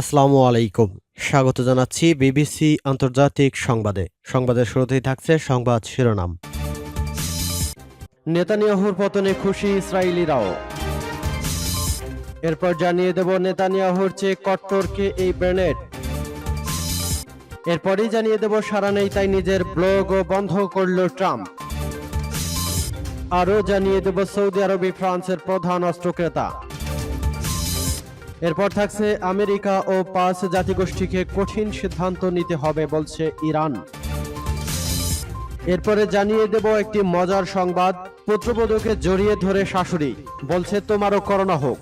আসসালামু আলাইকুম। স্বাগত জানাচ্ছি বিবিসি আন্তর্জাতিক সংবাদে। সংবাদের শুরুতেই থাকছে সংবাদ শিরোনাম। নেতানিয়াহুর পতনে খুশি ইসরায়েলিরাও। এরপর জানিয়ে দেব নেতানিয়াহুর চেয়ে কট্টরকে এই ব্রেনেড এরপরই জানিয়ে দেব সারা নেই তাই নিজের ব্লগও বন্ধ করল ট্রাম্প। আরও জানিয়ে দেব সৌদি আরবে ফ্রান্সের প্রধান অস্ত্র ক্রেতা এরপর থাকছে আমেরিকা ও পাঁচ জাতিগোষ্ঠীকে কঠিন সিদ্ধান্ত নিতে হবে বলছে ইরান। এরপরে জানিয়ে দেব একটি মজার সংবাদ, পুত্রবধূকে জড়িয়ে ধরে শাশুড়ি, বলছে তোমারও করোনা হোক।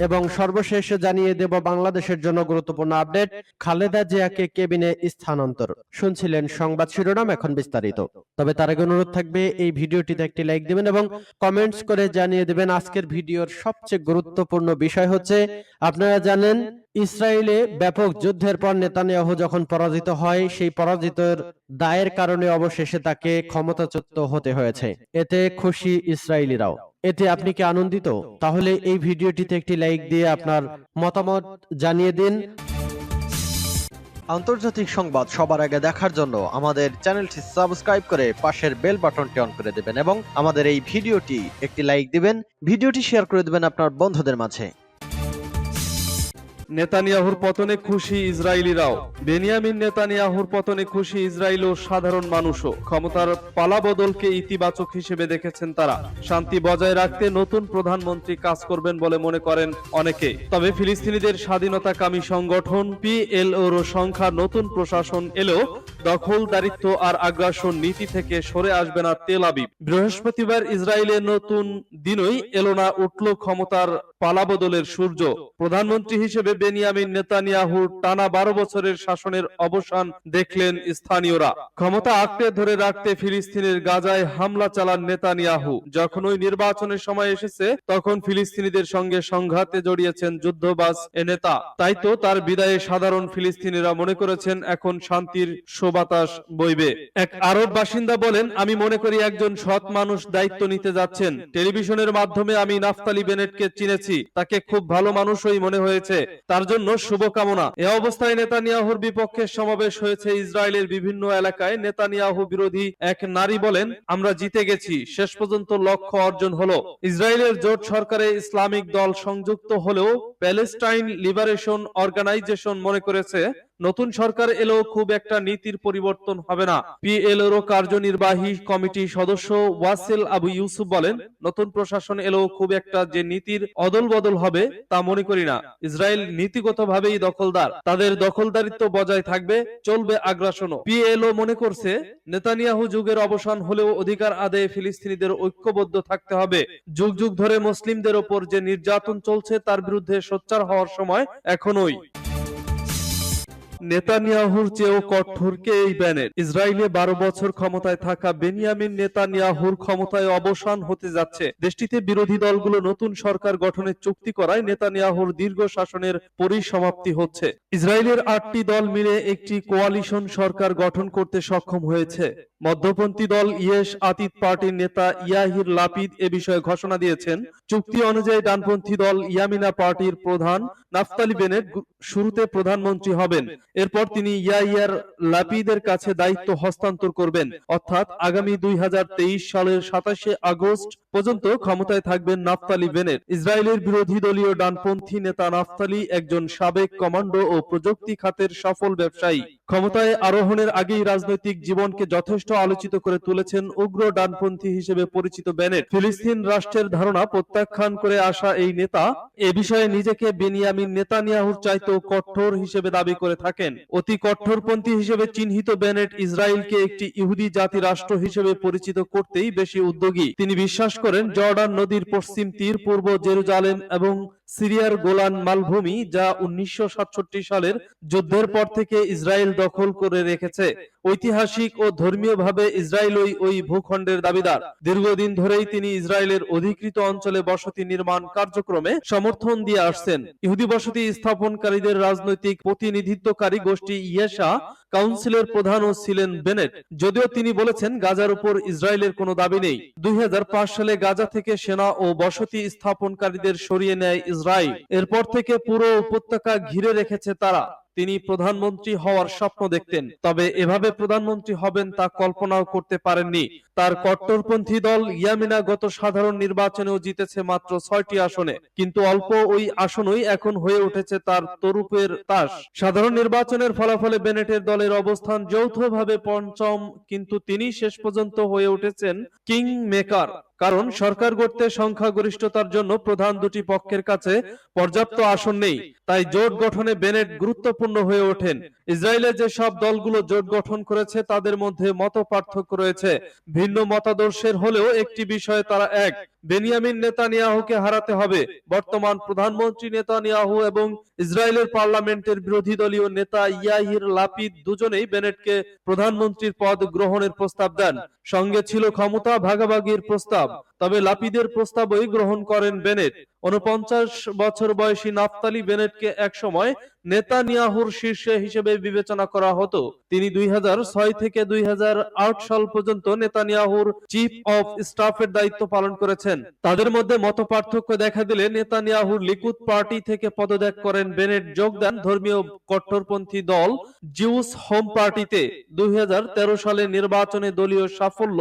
এবং সর্বশেষ জানিয়ে দেব বাংলাদেশের জন্য গুরুত্বপূর্ণ আপডেট, খালেদা জিয়াকে কেবিনে স্থানান্তর। শুনছিলেন সংবাদ শিরোনাম এখন বিস্তারিত। তবে তার আগে অনুরোধ থাকবে, এই ভিডিওটিতে একটি লাইক দিবেন এবং কমেন্টস করে জানিয়ে দেবেন আজকের ভিডিওর সবচেয়ে গুরুত্বপূর্ণ বিষয় হচ্ছে, আপনারা জানেন, ইসরায়েলে ব্যাপক যুদ্ধের পর নেতানিয়াহু যখন পরাজিত হয়, সেই পরাজিতের দায়ের কারণে অবশেষে তাকে ক্ষমতাচ্যুত হতে হয়েছে। এতে খুশি ইসরায়েলিরাও। এতে আপনি কি আনন্দিত? তাহলে এই ভিডিওটিতে একটি লাইক দিয়ে আপনার মতামত জানিয়ে দিন। আন্তর্জাতিক সংবাদ সবার আগে দেখার জন্য আমাদের চ্যানেলটি সাবস্ক্রাইব করে পাশের বেল বাটনটি অন করে দেবেন এবং আমাদের এই ভিডিওটি একটি লাইক দিবেন। ভিডিওটি শেয়ার করে দেবেন আপনার বন্ধুদের মাঝে। নেতানিয়াহুর পতনে খুশি ইসরায়েলিরাও। বেনিয়ামিন নেতানিয়াহুর পতনে খুশি ইসরায়েল ও সাধারণ মানুষও। ক্ষমতার পালাবদলকে ইতিবাচক হিসেবে দেখেছেন তারা। শান্তি বজায় রাখতে নতুন প্রধানমন্ত্রী কাজ করবেন বলে মনে করেন অনেকে। তবে ফিলিস্তিনিদের স্বাধীনতাকামী সংগঠন পিএলওর সংখ্যা নতুন প্রশাসন এলেও দখলদারিত্ব আর আগ্রাসন নীতি থেকে সরে আসবে না তেল আবিব। বৃহস্পতিবার ইসরায়েলের নতুন দিনই এলো না উঠল ক্ষমতার পালাবদলের সূর্য। প্রধানমন্ত্রী হিসেবে বেনিয়ামিন নেতানিয়াহুর টানা বারো বছরের শাসনের অবসান দেখলেন স্থানীয়রা। ক্ষমতা আঁকড়ে ধরে রাখতে ফিলিস্তিনের গাজায় হামলা চালান নেতানিয়াহু। যখন ওই নির্বাচনের সময় এসেছে, তখন ফিলিস্তিনিদের সঙ্গে সংঘাতে জড়িয়েছেন যুদ্ধবাজ এ নেতা। তাই তো তার বিদায়ে সাধারণ ফিলিস্তিনিরা মনে করেছেন এখন শান্তির সোবাতাস বইবে। এক আরব বাসিন্দা বলেন, আমি মনে করি একজন সৎ মানুষ দায়িত্ব নিতে যাচ্ছেন। টেলিভিশনের মাধ্যমে আমি নাফতালি বেনেটকে চিনেছি। তাকে খুব ভালো মানুষই মনে হয়েছে। তার জন্য শুভকামনা। এ অবস্থায় নেতানিয়াহুর বিপক্ষে সমাবেশ হয়েছে ইসরায়েলের বিভিন্ন এলাকায়। নেতানিয়াহু বিরোধী এক নারী বলেন, আমরা জিতে গেছি। শেষ পর্যন্ত লক্ষ্য অর্জন হলো। ইসরায়েলের জোট সরকারে ইসলামিক দল সংযুক্ত হলেও প্যালেস্টাইন লিবারেশন অর্গানাইজেশন মনে করেছে নতুন সরকার এলেও খুব একটা নীতির পরিবর্তন হবে না। পিএলওর কার্যনির্বাহী কমিটি সদস্য ওয়াসেল আবু ইউসুফ বলেন, নতুন প্রশাসন এলেও খুব একটা যে নীতির অদল বদল হবে তা মনে করি না। ইসরায়েল নীতিগতভাবেই দখলদার। তাদের দখলদারিত্ব বজায় থাকবে, চলবে আগ্রাসনও। পিএলও মনে করছে, নেতানিয়াহু যুগের অবসান হলেও অধিকার আদায়ে ফিলিস্তিনিদের ঐক্যবদ্ধ থাকতে হবে। যুগ যুগ ধরে মুসলিমদের ওপর যে নির্যাতন চলছে তার বিরুদ্ধে সোচ্চার হওয়ার সময় এখনোই। নেতানিয়াহুর চেয়েও কঠোরকে এই ব্যানের? ইসরায়েলে বারো বছর ক্ষমতায় থাকা বেনিয়ামিন নেতানিয়াহুর ক্ষমতায় অবসান হতে যাচ্ছে। দেশটিতে বিরোধী দলগুলো নতুন সরকার গঠনের চুক্তি করায় নেতানিয়াহুর দীর্ঘ শাসনের পরিসমাপ্তি হচ্ছে। ইসরায়েলের আটটি দল মিলে একটি কোয়ালিশন সরকার গঠন করতে সক্ষম হয়েছে। মধ্যপন্থী দল ইয়েস আতিত পার্টির নেতা ইয়াহির লাপিদ এ বিষয়ে ঘোষণা দিয়েছেন, চুক্তি অনুযায়ী ডানপন্থী দল ইয়ামিনা পার্টির প্রধান নাফতালি বেনেট শুরুতে প্রধানমন্ত্রী হবেন। এরপর তিনি ইয়াইয়ার লাপিদের কাছে দায়িত্ব হস্তান্তর করবেন। অর্থাৎ আগামী দুই হাজার তেইশ সালের সাতাশে আগস্ট পর্যন্ত ক্ষমতায় থাকবেন নাফতালি বেনের। ইসরায়েলের বিরোধী দলীয় ডানপন্থী নেতা নাফতালি একজন সাবেক কমান্ডো ও প্রযুক্তি খাতের সফল ব্যবসায়ী। ক্ষমতায় আরোহণের আগেই রাজনৈতিক জীবনকে যথেষ্ট আলোচিত করে তুলেছেন উগ্র ডানপন্থী হিসেবে পরিচিত বেনেট ফিলিস্তিন রাষ্ট্রের ধারণা প্রত্যাখ্যান করে আসা এই নেতা এ বিষয়ে নিজেকে বেনিয়ামিন নেতানিয়াহুর চাইতেও কঠোর হিসেবে দাবি করে থাকেন। অতি কঠোরপন্থী হিসেবে চিহ্নিত বেনেট ইসরায়েলকে একটি ইহুদি জাতি রাষ্ট্র হিসেবে পরিচিত করতেই বেশি উদ্যোগী। তিনি বিশ্বাস করেন জর্ডান নদীর পশ্চিম তীর, পূর্ব জেরুজালেম এবং সিরিয়ার গোলান মালভূমি, যা উনিশশো সালের যুদ্ধের পর থেকে ইসরায়েল দখল করে রেখেছে। ঐতিহাসিক ও ধর্মীয়ভাবে ইসরায়েল ওই ওই ভূখণ্ডের দাবিদার। দীর্ঘদিন ধরেই তিনি ইসরায়েলের অধিকৃত অঞ্চলে বসতি নির্মাণ কার্যক্রমে সমর্থন দিয়ে আসছেন। ইহুদি বসতি স্থাপনকারীদের রাজনৈতিক প্রতিনিধিত্বকারী গোষ্ঠী ইয়েশা কাউন্সিলের প্রধানও ছিলেন বেনেট। যদিও তিনি বলেছেন গাজার উপর ইসরায়েলের কোনো দাবি নেই। দুই হাজার পাঁচ সালে গাজা থেকে সেনা ও বসতি স্থাপনকারীদের সরিয়ে নেয় ইসরায়েল। এরপর থেকে পুরো উপত্যকা ঘিরে রেখেছে তারা। তিনি প্রধানমন্ত্রী হওয়ার স্বপ্ন দেখতেন। তবে এভাবে প্রধানমন্ত্রী হবেন তা কল্পনাও করতে পারেননি। তার কট্টরপন্থী দল ইয়ামিনা গত সাধারণ নির্বাচনেও জিতেছে মাত্র ছয়টি আসনে। কিন্তু অল্প ওই আসনই এখন হয়ে উঠেছে তার তরুপের তাস। সাধারণ নির্বাচনের ফলাফলে বেনেটের দলের অবস্থান যৌথভাবে পঞ্চম, কিন্তু তিনি শেষ পর্যন্ত হয়ে উঠেছেন কিং মেকার কারণ সরকার গড়তে সংখ্যাগরিষ্ঠতার জন্য প্রধান দুটি পক্ষের কাছে পর্যাপ্ত আসন নেই, তাই জোট গঠনে বেনেট গুরুত্বপূর্ণ হয়ে ওঠেন। ইসরায়েলে যে সব দলগুলো জোট গঠন করেছে, তাদের মধ্যে মত পার্থক্য রয়েছে। ভিন্ন মতাদর্শের হলেও একটি বিষয়ে তারা এক। বেনিয়ামিন নেতানিয়াহুকে হারাতে হবে। বর্তমান প্রধানমন্ত্রী নেতানিয়াহু এবং ইসরায়েলের পার্লামেন্টের বিরোধী দলীয় নেতা ইয়াহির লাপিদ দুজনেই বেনেটকে প্রধানমন্ত্রীর পদ গ্রহণের প্রস্তাব দেন। সঙ্গে ছিল ক্ষমতা ভাগাভাগির প্রস্তাব। তবে লাপিদের প্রস্তাবই গ্রহণ করেন বেনেট। উনপঞ্চাশ বছর বয়সী নাফতালি বেনেটকে একসময় নেতানিয়াহুর শীর্ষে হিসেবে বিবেচনা করা হতো। তিনি দুই থেকে দুই সাল পর্যন্ত নেতানিয়াহুর চিফ অফ স্টাফের দায়িত্ব পালন করেছেন। তাদের মধ্যে মত দেখা দিলে নেতানিয়াহুর লিকুদ পার্টি থেকে পদত্যাগ করেন বেনেট। যোগ দেন ধর্মীয় কট্টরপন্থী দল জিউস হোম পার্টিতে। দুই হাজার তেরো সালে নির্বাচনে দলীয় সাফল্য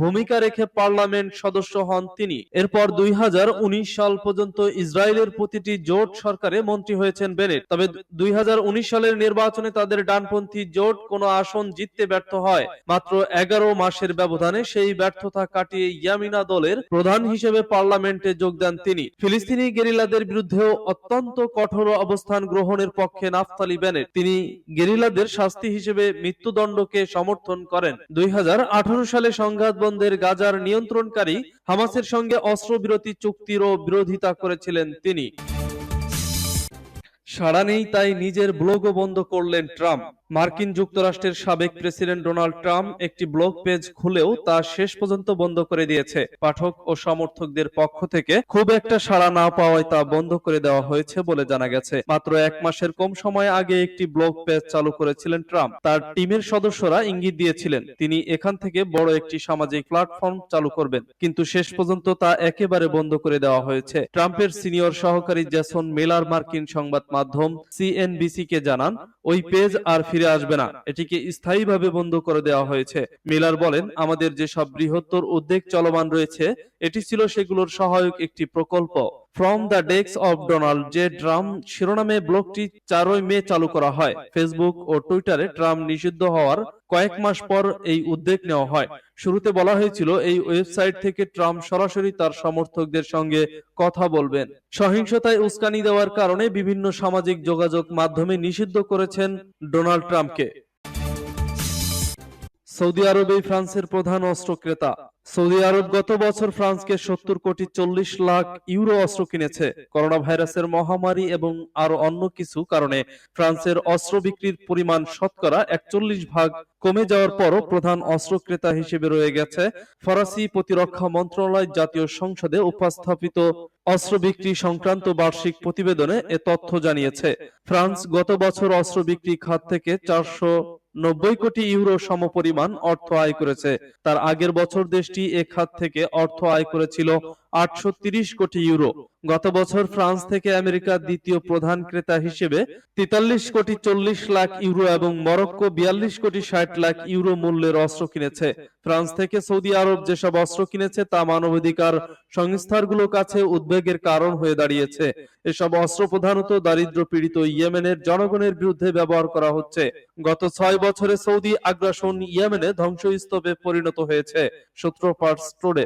ভূমিকা রেখে পার্লামেন্ট সদস্য হন তিনি। এরপর দুই হাজার উনিশ সাল পর্যন্ত ইসরায়েলের প্রতিটি জোট সরকারে মন্ত্রী হয়েছেন বেনেট। তবে দুই সালের নির্বাচনে তাদের ডানপন্থী জোট কোনো আসন জিততে ব্যর্থ হয়। মাত্র এগারো মাসের ব্যবধানে সেই ব্যর্থতা কাটিয়ে ইয়ামিনা দলের প্রধান হিসেবে পার্লামেন্টে যোগ দেন তিনি। ফিলিস্তিনি গেরিলাদের বিরুদ্ধেও অত্যন্ত কঠোর অবস্থান গ্রহণের পক্ষে নাফতালি বেনেট। তিনি গেরিলাদের শাস্তি হিসেবে মৃত্যুদণ্ডকে সমর্থন করেন। দুই হাজার আঠারো সালে সংঘাত বন্ধের গাজার নিয়ন্ত্রণকারী হামাসের সঙ্গে অস্ত্রবিরতি চুক্তিরও বিরোধিতা করেছিলেন তিনি। সাড়া নেই তাই নিজের ব্লগও বন্ধ করলেন ট্রাম্প। মার্কিন যুক্তরাষ্ট্রের সাবেক প্রেসিডেন্ট ডোনাল্ড ট্রাম্প একটি ব্লগ পেজ খুলেও তা শেষ পর্যন্ত বন্ধ করে দিয়েছে। পাঠক ও সমর্থকদের পক্ষ থেকে খুব একটা সাড়া না পাওয়ায় তা বন্ধ করে দেওয়া হয়েছে বলে জানা গেছে। মাত্র এক মাসের কম সময় আগে একটি ব্লগ পেজ চালু করেছিলেন ট্রাম্প। তার টিমের সদস্যরা ইঙ্গিত দিয়েছিলেন, তিনি এখান থেকে বড় একটি সামাজিক প্ল্যাটফর্ম চালু করবেন। কিন্তু শেষ পর্যন্ত তা একেবারে বন্ধ করে দেওয়া হয়েছে। ট্রাম্পের সিনিয়র সহকারী জেসন মেলার মার্কিন সংবাদ মাধ্যম সিএনবিসি কে জানান, ওই পেজ আর ফিরে আসবে না। এটিকে স্থায়ীভাবে বন্ধ করে দেওয়া হয়েছে। মিলার বলেন, আমাদের যেসব বৃহত্তর উদ্যোগ চলমান রয়েছে, এটি ছিল সেগুলোর সহায়ক একটি প্রকল্প। From the desk of Donald J Trump শিরোনামে ব্লগটি চারই মে চালু করা হয়। ফেসবুক ও টুইটারে ট্রাম্প নিষিদ্ধ হওয়ার কয়েক মাস পর এই উদ্যোগ নেওয়া হয়। শুরুতে বলা হয়েছিল এই ওয়েবসাইট থেকে ট্রাম্প সরাসরি তার সমর্থকদের সঙ্গে কথা বলবেন। সহিংসতায় উস্কানি দেওয়ার কারণে বিভিন্ন সামাজিক যোগাযোগ মাধ্যমে নিষিদ্ধ করেছেন ডোনাল্ড ট্রাম্পকে সৌদি আরবে ফ্রান্সের প্রধান অস্ত্র ক্রেতা। সৌদি আরব গত বছর ফ্রান্সকে সত্তর কোটি চল্লিশ লাখ ইউরো অস্ত্র কিনেছে। করোনা ভাইরাসের মহামারী এবং আরও অন্য কিছু কারণে ফ্রান্সের অস্ত্র বিক্রির পরিমাণ শতকরা একচল্লিশ ভাগ কমে যাওয়ার পরও প্রধান অস্ত্র ক্রেতা হিসেবে রয়ে গেছে ফরাসি প্রতিরক্ষা মন্ত্রণালয় জাতীয় সংসদে উপস্থাপিত অস্ত্র বিক্রি সংক্রান্ত বার্ষিক প্রতিবেদনে এ তথ্য জানিয়েছে। ফ্রান্স গত বছর অস্ত্র বিক্রি খাত থেকে চারশো নব্বই কোটি ইউরো সমপরিমাণ অর্থ আয় করেছে। তার আগের বছর দেশটি এ খাত থেকে অর্থ আয় করেছিল আটশো কোটি ইউরো। গত বছর ফ্রান্স থেকে আমেরিকার দ্বিতীয় প্রধান ক্রেতা হিসেবে তেতাল্লিশ কোটি চল্লিশ লাখ ইউরো এবং মরক্কো বিয়াল্লিশ কোটি ষাট লাখ ইউরো মূল্যের অস্ত্র কিনেছে। ফ্রান্স থেকে সৌদি আরব যেসব অস্ত্র কিনেছে তা মানবাধিকার সংস্থাগুলোর কাছে উদ্বেগের কারণ হয়ে দাঁড়িয়েছে। এসব অস্ত্র প্রধানত দারিদ্র পীড়িত ইয়েমেনের জনগণের বিরুদ্ধে ব্যবহার করা হচ্ছে। গত ছয় বছরে সৌদি আগ্রাসন ইয়েমেনে ধ্বংসস্তূপে পরিণত হয়েছে। সূত্রপাত স্টোরে।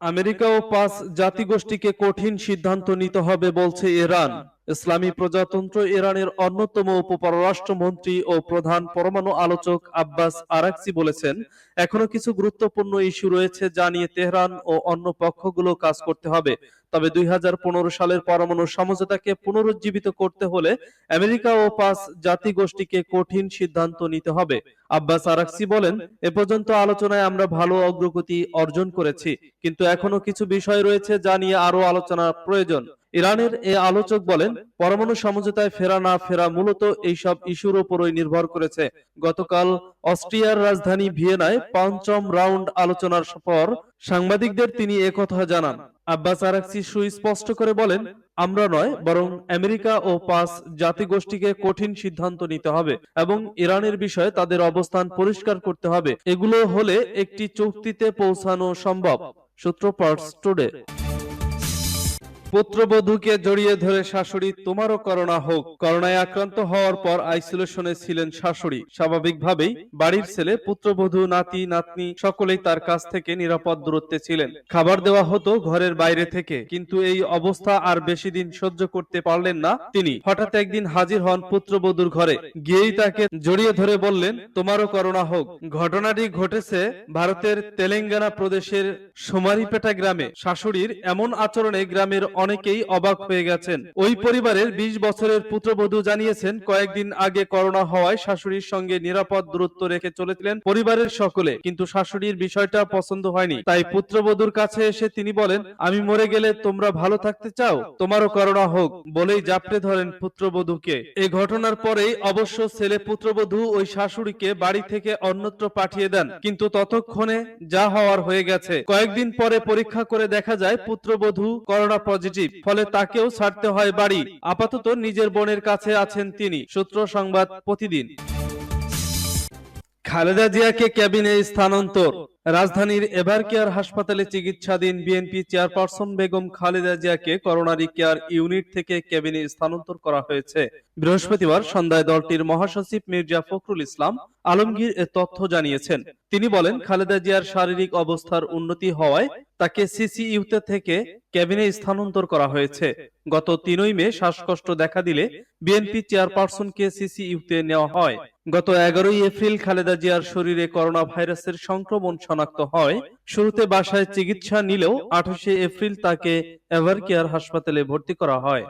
আমেরিকা ও পাঁচ জাতিগোষ্ঠীকে কঠিন সিদ্ধান্ত নিতে হবে বলছে ইরান। ইসলামী প্রজাতন্ত্র ইরানের অন্যতম উপপররাষ্ট্রমন্ত্রী ও প্রধান পরমাণু আলোচক আব্বাস আরাকসি বলেছেন, এখনও কিছু গুরুত্বপূর্ণ ইস্যু রয়েছে যা নিয়ে তেহরান ও অন্য পক্ষগুলো কাজ করতে হবে। তবে দুই সালের পরমাণু সমঝোতাকে পুনরুজ্জীবিত করতে হলে আমেরিকা ও পাঁচ জাতিগোষ্ঠীকে কঠিন সিদ্ধান্ত নিতে হবে। আব্বাস আরাকসি বলেন, এ পর্যন্ত আলোচনায় আমরা ভালো অগ্রগতি অর্জন করেছি, কিন্তু এখনও কিছু বিষয় রয়েছে যা নিয়ে আরও আলোচনা প্রয়োজন। ইরানের এ আলোচক বলেন, পরমাণু সমঝোতায় ফেরা না ফেরা মূলত এইসব ইস্যুর উপরই নির্ভর করেছে। গতকাল অস্ট্রিয়ার রাজধানী ভিয়েনায় পঞ্চম রাউন্ড আলোচনার পর সাংবাদিকদের তিনি একথা জানান। আব্বাস আরাকসি সুস্পষ্ট করে বলেন, আমরা নয়, বরং আমেরিকা ও পাঁচ জাতিগোষ্ঠীকে কঠিন সিদ্ধান্ত নিতে হবে এবং ইরানের বিষয়ে তাদের অবস্থান পরিষ্কার করতে হবে। এগুলো হলে একটি চুক্তিতে পৌঁছানো সম্ভব। সূত্র পার্টস টুডে। পুত্রবধূকে জড়িয়ে ধরে শাশুড়ি, তোমারও করোনা হোক। করোনায় আক্রান্ত হওয়ার পর আইসোলেশনে ছিলেন শাশুড়ি। স্বাভাবিকভাবেই বাড়ির ছেলে, পুত্রবধূ, নাতি, নাতনি সকলেই তার কাছ থেকে নিরাপদ দূরত্বে ছিলেন। খাবার দেওয়া হতো ঘরের বাইরে থেকে, কিন্তু এই অবস্থা আর বেশি দিন সহ্য করতে পারলেন না তিনি। হঠাৎ একদিন হাজির হন পুত্রবধূর ঘরে। গিয়েই তাকে জড়িয়ে ধরে বললেন, তোমারও করোনা হোক। ঘটনাটি ঘটেছে ভারতের তেলেঙ্গানা প্রদেশের সোমারিপেটা গ্রামে। শাশুড়ির এমন আচরণে গ্রামের অনেকেই অবাক হয়ে গেছেন। ওই পরিবারের ২০ বছরের পুত্রবধূ জানিয়েছেন, কয়েকদিন আগে করোনা হওয়ায় শাশুড়ির সঙ্গে নিরাপদ দূরত্ব রেখে চলেছিলেন পরিবারের সকলে, কিন্তু শাশুড়ির বিষয়টা পছন্দ হয়নি। তাই পুত্রবধূর কাছে এসে তিনি বলেন, আমি মরে গেলে তোমরা ভালো থাকতে চাও? তোমারও করোনা হোক। বলেই জাপটে ধরেন পুত্রবধূকে। এই ঘটনার পরেই অবশ্য ছেলে পুত্রবধূ ওই শাশুড়িকে বাড়ি থেকে অন্যত্র পাঠিয়ে দেন, কিন্তু ততক্ষণে যা হওয়ার হয়ে গেছে। কয়েকদিন পরে পরীক্ষা করে দেখা যায়, পুত্রবধূ করোনা পজিটিভ ফলে তাকেও ছাড়তে হয় বাড়ি। আপাতত নিজের বোনের কাছে আছেন তিনি। সূত্র সংবাদ প্রতিদিন। খালেদা জিয়াকে ক্যাবিনে স্থানান্তর। রাজধানীর এভার কেয়ার হাসপাতালে চিকিৎসাধীন বিএনপি চেয়ারপারসন বেগম খালেদা জিয়াকে করোনারি কেয়ার ইউনিট থেকে ক্যাবিনে স্থানান্তর করা হয়েছে। বৃহস্পতিবার সন্ধ্যায় দলটির মহাসচিব মির্জা ফখরুল ইসলাম আলমগীর এ তথ্য জানিয়েছেন। তিনি বলেন, খালেদা জিয়ার শারীরিক অবস্থার উন্নতি হওয়ায় তাকে সিসিইউতে থেকে ক্যাবিনে স্থানান্তর করা হয়েছে। গত তিনই মে শ্বাসকষ্ট দেখা দিলে বিএনপি চেয়ারপারসনকে সিসিইউতে নেওয়া হয়। গত এগারোই এপ্রিল খালেদা জিয়ার শরীরে করোনা ভাইরাসের সংক্রমণ শনাক্ত হয়। শুরুতে বাসায় চিকিৎসা নিলেও আঠাশে এপ্রিল তাকে এভারকেয়ার হাসপাতালে ভর্তি করা হয়।